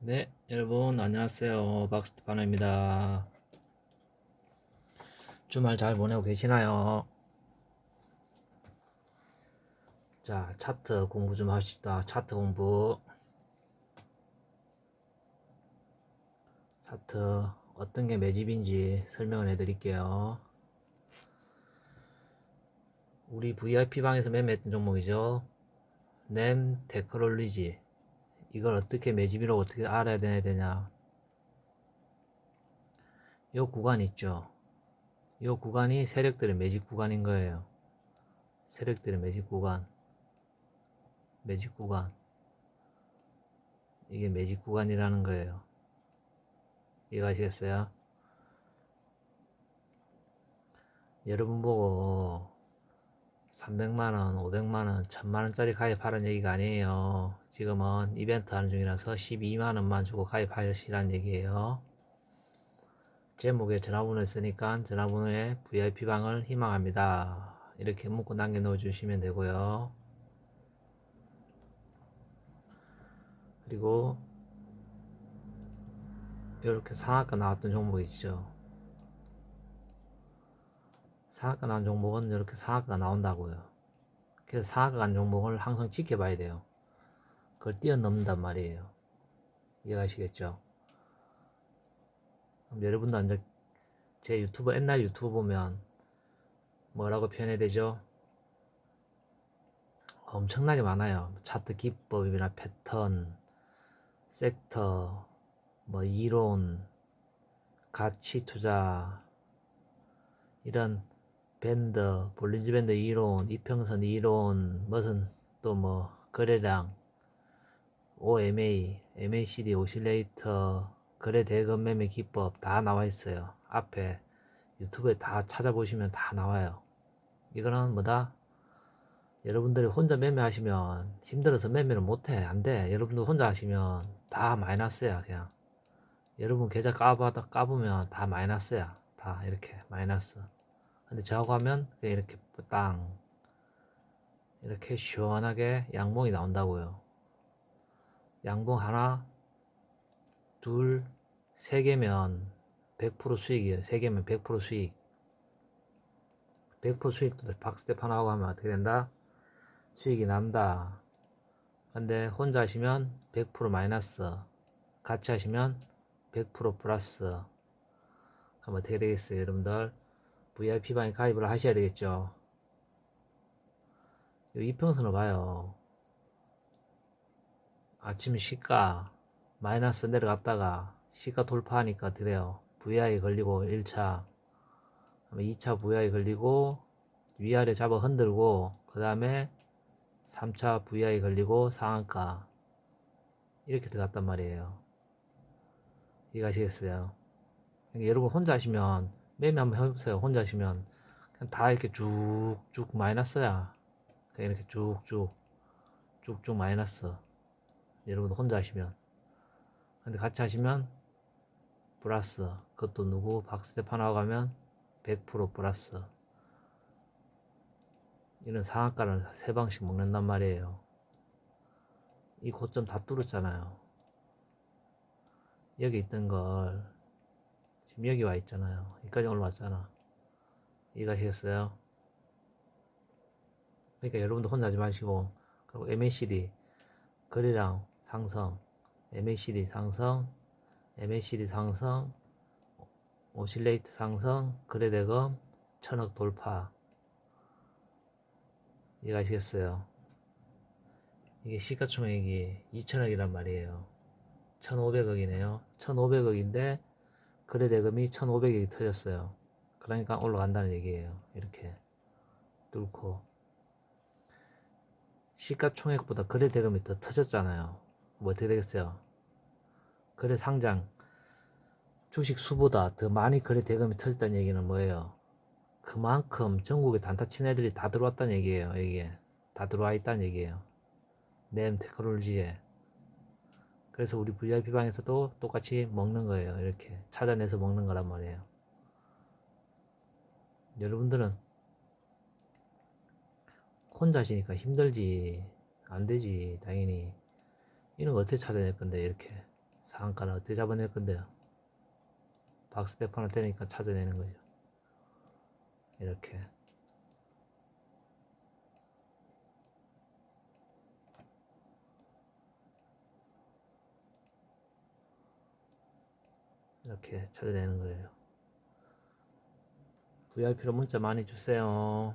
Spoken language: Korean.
네, 여러분 안녕하세요. 박스파너입니다. 주말 잘 보내고 계시나요? 자, 차트 공부 좀 합시다. 차트 공부. 차트 어떤 게 매집인지 설명을 해드릴게요. 우리 VIP 방에서 매매했던 종목이죠. 램 테크놀리지. 이걸 어떻게 매집이라고 어떻게 알아야 되냐 되냐. 이 구간 있죠? 이 구간이 세력들의 매집 구간인 거예요. 세력들의 매집 구간. 매집 구간. 이게 매집 구간이라는 거예요. 이해가시겠어요? 여러분 보고 300만원, 500만원, 1000만원짜리 가입하라는 얘기가 아니에요. 지금은 이벤트 하는 중이라서 12만원만 주고 가입하시라는 얘기예요. 제목에 전화번호 있으니까 전화번호에 VIP방을 희망합니다. 이렇게 문구 남겨 놓아 주시면 되고요. 그리고 이렇게 상한가 나왔던 종목 있죠. 상한가 나온 종목은 이렇게 상한가가 나온다고요. 그래서 상한가 간 종목을 항상 지켜봐야 돼요. 그걸 뛰어넘는단 말이에요. 이해가시겠죠? 여러분도 이제 제 유튜브, 옛날 유튜브 보면 뭐라고 표현해야 되죠? 엄청나게 많아요. 차트 기법이나 패턴, 섹터, 뭐 이론, 가치 투자, 이런 밴드, 볼린지 밴드 이론, 이평선 이론, 무슨 또 뭐 거래량, OMA, MACD 오실레이터, 거래 대금 매매 기법 다 나와 있어요. 앞에 유튜브에 다 찾아보시면 다 나와요. 이거는 뭐다? 여러분들이 혼자 매매하시면 힘들어서 매매를 못해. 안 돼. 여러분들 혼자 하시면 다 마이너스야, 그냥. 여러분 계좌 까봐다 까보면 다 마이너스야. 다 이렇게 마이너스. 근데 저하고 하면 이렇게 땅 이렇게 시원하게 양봉이 나온다고요. 양봉 하나, 둘, 세 개면 100% 수익이에요. 세 개면 100% 수익. 100% 수익도 박스텝 하나 하고 하면 어떻게 된다? 수익이 난다. 근데 혼자 하시면 100% 마이너스. 같이 하시면 100% 플러스. 그럼 어떻게 되겠어요, 여러분들? VIP방에 가입을 하셔야 되겠죠. 이 이평선을 봐요. 아침에 시가 마이너스 내려갔다가 시가 돌파하니까 드래요. VI 걸리고 1차, 2차 VI 걸리고 위아래 잡아 흔들고 그 다음에 3차 VI 걸리고 상한가 이렇게 들어갔단 말이에요. 이해가시겠어요? 그러니까 여러분 혼자 하시면 매매 한번 해보세요. 혼자 하시면 그냥 다 이렇게 쭉쭉 마이너스야. 그냥 이렇게 쭉쭉 쭉쭉 마이너스. 여러분 혼자 하시면. 근데 같이 하시면 플러스. 그것도 누구 박스텝 하나 가면 100% 플러스. 이런 상한가를 세 방씩 먹는단 말이에요. 이 고점 다 뚫었잖아요. 여기 있던 걸 지금 여기 와 있잖아요. 여기까지 올라왔잖아. 이해가시겠어요? 그러니까 여러분도 혼자 하지 마시고 그리고 MACD 거래량 상승 MACD 상승 MACD 상승 오실레이트 상승 거래대금 천억 돌파 이해가시겠어요? 이게 시가총액이 2천억이란 말이에요. 1,500억이네요. 1,500억인데 거래 대금이 1,500억이 터졌어요. 그러니까 올라간다는 얘기예요. 이렇게 뚫고 시가총액보다 거래 대금이 더 터졌잖아요. 뭐 어떻게 되겠어요? 거래 상장 주식 수보다 더 많이 거래 대금이 터졌다는 얘기는 뭐예요? 그만큼 전국에 단타 친 애들이 다 들어왔다는 얘기예요. 이게 다 들어와 있다는 얘기예요. 램 테크놀로지에 그래서 우리 VIP 방에서도 똑같이 먹는 거예요. 이렇게 찾아내서 먹는 거란 말이에요. 여러분들은 혼자 하시니까 힘들지. 안 되지. 당연히. 이런 거 어떻게 찾아낼 건데, 이렇게. 상한가는 어떻게 잡아낼 건데요? 박스테판을 때니까 찾아내는 거죠. 이렇게. 이렇게 찾아내는 거예요. VIP로 문자 많이 주세요.